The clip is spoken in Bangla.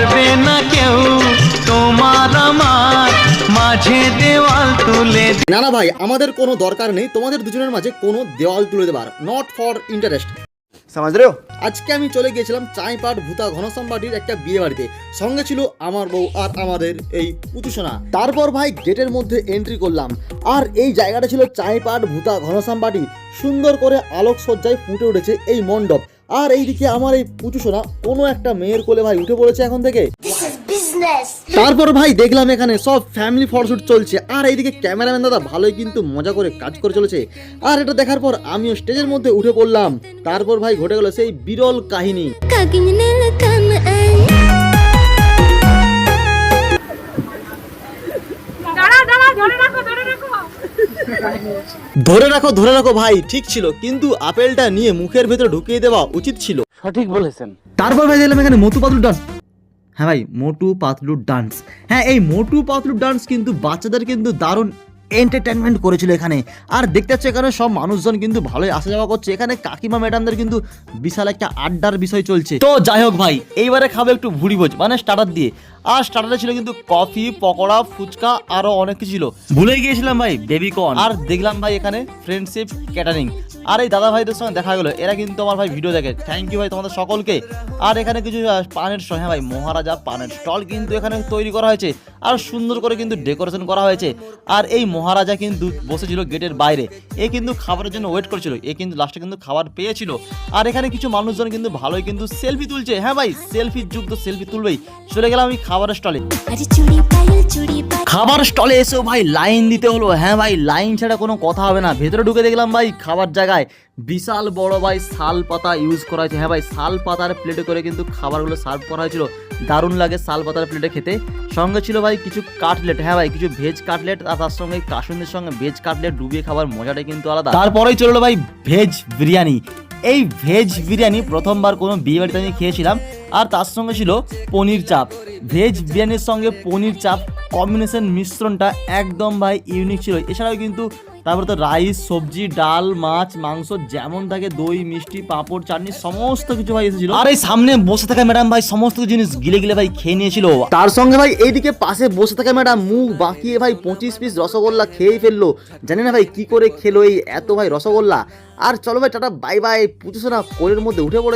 পারবে না কেউ। তোমার আমার মাঝে দেওয়াল তুলে না না ভাই আমাদের কোনো দরকার নেই। তোমাদের দুজনের মাঝে কোনো দেওয়াল তুলে দেবার। নট ফর ইন্টারেস্ট আজকে আমি চলে গিয়েছিলাম চাইপাট ভূতা ঘনশ্যাম বাটির একটা বিয়ে বাড়িতে। সঙ্গে ছিল আমার বউ আর আমাদের এই পুতুসোনা। তারপর ভাই গেটের মধ্যে এন্ট্রি করলাম। আর এই জায়গাটা ছিল চাইপাট ভূতা ঘনশ্যাম বাটি সুন্দর করে আলোকসজ্জায় ফুটে উঠেছে এই মণ্ডপ। আর এইদিকে আমার এই পুতুসোনা কোনো একটা মেয়ের কোলে ভাই উঠে পড়েছে এখন থেকে। This is business. তারপর ভাই দেখলাম এখানে সব ফ্যামিলি ফটোশুট চলছে আর এইদিকে ক্যামেরাম্যান দাদা ভালোই কিন্তু মজা করে কাজ করে চলেছে। আর এটা দেখার পর আমিও স্টেজের মধ্যে উঠে পড়লাম। তারপর ভাই ঘটে গেল সেই বিরল কাহিনী। ধরে রাখো ধরে রাখো ভাই ঠিক ছিল কিন্তু আপেলটা নিয়ে মুখের ভেতরে ঢুকিয়ে দেওয়া উচিত ছিল। সঠিক বলেছেন। তারপর ভাই এলাম এখানে মতু পাতলু ডান্স হ্যাঁ ভাই মোটু পাতলু ডান্স হ্যাঁ এই মোটু পাতলু ডান্স কিন্তু বাচ্চাদের কিন্তু দারুণ এন্টারটেনমেন্ট করেছিল এখানে। আর দেখতে পাচ্ছ এখানে সব মানুষজন কিন্তু ভালোই আসা যাওয়া করছে। এখানে কাকিমা ম্যাডামদের কিন্তু বিশাল একটা আড্ডার বিষয় চলছে। তো যাই হোক ভাই, এইবারে খাবে একটু ভুড়ি ভোজ মানে স্টার্টার দিয়ে। আর স্টার্টারে ছিল কিন্তু কফি, পকোড়া, ফুচকা, আরও অনেক কিছু ছিল। ভুলে গিয়েছিলাম ভাই বেবি কর্ন আর দেখলাম ভাই এখানে ফ্রেন্ডশিপ ক্যাটারিং আর এই দাদা ভাইদের সঙ্গে দেখা গেলো। এরা কিন্তু আমার ভাই ভিডিও দেখে। থ্যাংক ইউ ভাই তোমাদের সকলকে। আর এখানে কিছু পানের স্টল হ্যাঁ ভাই মহারাজা পানের স্টল কিন্তু এখানে তৈরি করা হয়েছে। আর সুন্দর করে কিন্তু ডেকোরেশন করা হয়েছে। আর এই মহারাজা কিন্তু বসেছিল গেটের বাইরে। এ কিন্তু খাবারের জন্য ওয়েট করছিল। এ কিন্তু লাস্টে কিন্তু খাবার পেয়েছিল। আর এখানে কিছু মানুষজন কিন্তু ভালোই কিন্তু সেলফি তুলছে। হ্যাঁ ভাই সেলফির যুগ তো সেলফি তুলবেই। চলে গেলাম আমি খাবারের স্টলে খাবার স্টলে এসেও ভাই লাইন দিতে হলো। হ্যাঁ ভাই লাইন ছাড়া কোনো কথা হবে না। ভেতরে ঢুকে দেখলাম ভাই খাবার জায়গায় বিশাল বড় ভাই শাল পাতা ইউজ করা হয়েছে। হ্যাঁ ভাই, শাল পাতার প্লেটে করে কিন্তু খাবারগুলো সার্ভ করা হয়েছিল। দারুণ লাগে শাল পাতার প্লেটে খেতে। সঙ্গে ছিল ভাই কিছু কাটলেট হ্যাঁ ভাই, কিছু ভেজ কাটলেট আর তার সঙ্গে কাশুন্দের সঙ্গে ভেজ কাটলেট ডুবিয়ে খাবার মজাটা কিন্তু আলাদা। তারপরেই চলল ভাই ভেজ বিরিয়ানি। এই ভেজ বিরিয়ানি প্রথমবার কোনো বিয়ে বাড়িতে আমি খেয়েছিলাম আর তার সঙ্গে ছিল পনির চাপ। ভেজ বিরিয়ানির সঙ্গে পনির চাপ কম্বিনেশন মিশ্রণটা একদম ভাই ইউনিক ছিল। এছাড়াও কিন্তু তারপরে তো রাইস সবজি ডাল মাছ মাংস যেমন থাকে দই মিষ্টি পাঁপড় চাটনি সমস্ত কিছু ভাই এসেছিল। আর এই সামনে বসে থাকা ম্যাডাম ভাই সমস্ত জিনিস গিলে গিলে ভাই খেয়ে নিয়েছিল। তার সঙ্গে ভাই এইদিকে পাশে বসে থাকা ম্যাডাম মুখ বাঁকিয়ে ভাই পঁচিশ পিস রসগোল্লা খেয়েই ফেলল। জানি না ভাই কি করে খেলো এই এত ভাই রসগোল্লা। আর চলো ভাই টাটা বাই বাই পুজো না কোলের মধ্যে উঠে পড়ে